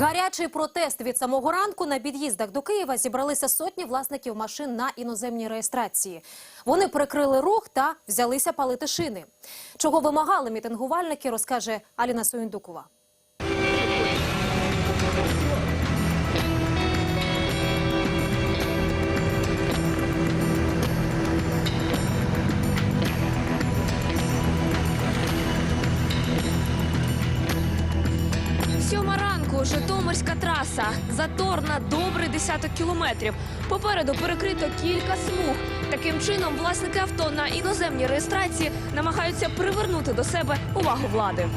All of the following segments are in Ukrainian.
Гарячий протест від самого ранку на під'їздах до Києва зібралися сотні власників машин на іноземній реєстрації. Вони прикрили рух та взялися палити шини. Чого вимагали мітингувальники, розкаже Аліна Союндукова. Житомирська траса. Затор на добрий десяток кілометрів. Попереду перекрито кілька смуг. Таким чином, власники авто на іноземній реєстрації намагаються привернути до себе увагу влади.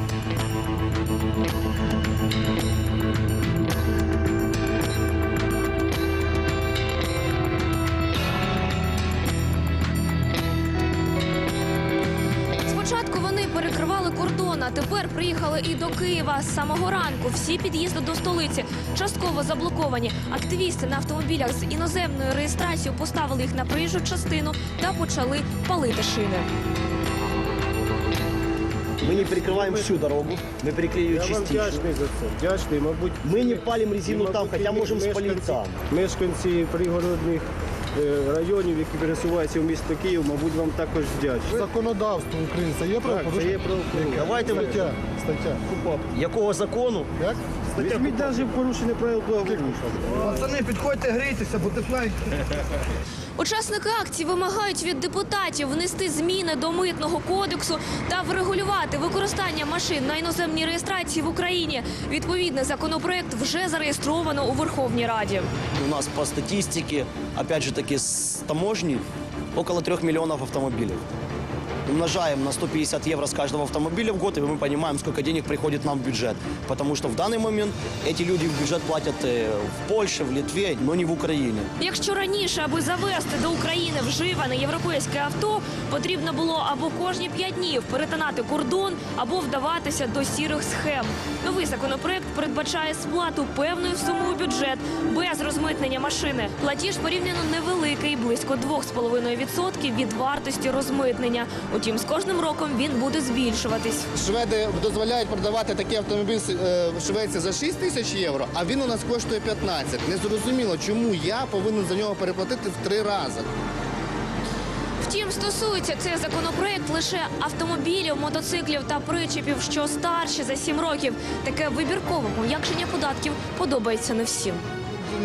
перекривали кордон, а тепер приїхали і до Києва з самого ранку. Всі під'їзди до столиці частково заблоковані. Активісти на автомобілях з іноземною реєстрацією поставили їх на проїжджу частину та почали палити шини. Мы не перекрываем всю дорогу, мы перекрыли Я ее вам частично. вдячний за це. Вдячний, мабуть. Мы не палим резину і, там, мабуть, хотя і можем спалить мешканці- там. Мешканці пригородних е, районів, які пересуваються в місто Київ, мабуть, вам також вдячні. Законодавство українця є Так, це є правопорушення. Давайте ви- Стаття. Стаття. Якого закону? Як? Візьміть навіть порушення правил благополуччя. Пацани, підходьте, грійтеся, бо тепленько. Учасники акції вимагають від депутатів внести зміни до митного кодексу та врегулювати використання машин на іноземній реєстрації в Україні. Відповідний законопроект вже зареєстровано у Верховній Раді. У нас по статистике, опять же таки, с таможни около 3 миллионов автомобилей Умножаем на 150 евро с каждого автомобиля в год, и мы понимаем, сколько денег приходит нам в бюджет. Потому что в данный момент эти люди в бюджет платят э, в Польше, в Литве, но не в Украине. Якщо раніше, аби завести до України вживане європейське авто, потрібно було або кожні п'ять днів перетинати кордон, або вдаватися до сірих схем. Новий законопроект передбачає сплату певною сумою в бюджет без розмитнення машини. Платіж порівняно невеликий, близько 2,5% від вартості розмитнення. Утім, з кожним роком він буде збільшуватись. Шведи дозволяють продавати такий автомобіль е, в Швеції за 6 тисяч євро, а він у нас коштує 15. Незрозуміло, чому я повинен за нього переплатити в три рази. Втім, стосується цей законопроект лише автомобілів, мотоциклів та причепів, що старші за 7 років. Таке вибіркове пом'якшення податків подобається не всім.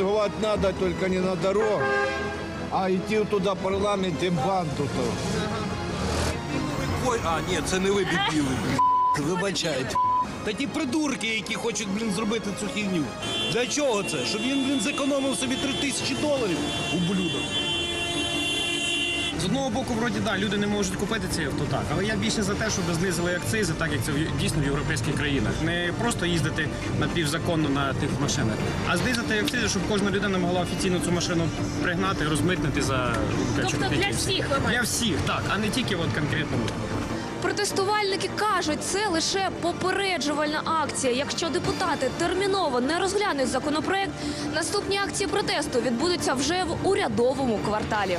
Бувати треба, тільки не на дорогу, а йти туди в парламент і банду. Ой, а, ні, це не ви дебіли, блін. Вибачайте. Та ті придурки, які хочуть, блін, зробити цю хіню. Для чого це? Щоб він, блін, зекономив собі три тисячі доларів ублюдок. З одного боку, вроді да, люди не можуть купити ці авто так, але я більше за те, щоб знизили акцизи, так як це в- дійсно в європейських країнах. Не просто їздити напівзаконно на тих машинах, а знизити акцизи, щоб кожна людина могла офіційно цю машину пригнати, розмитнити за Тобто для всіх для всіх, так, а не тільки от конкретно. Протестувальники кажуть, це лише попереджувальна акція. Якщо депутати терміново не розглянуть законопроект, наступні акції протесту відбудуться вже в урядовому кварталі.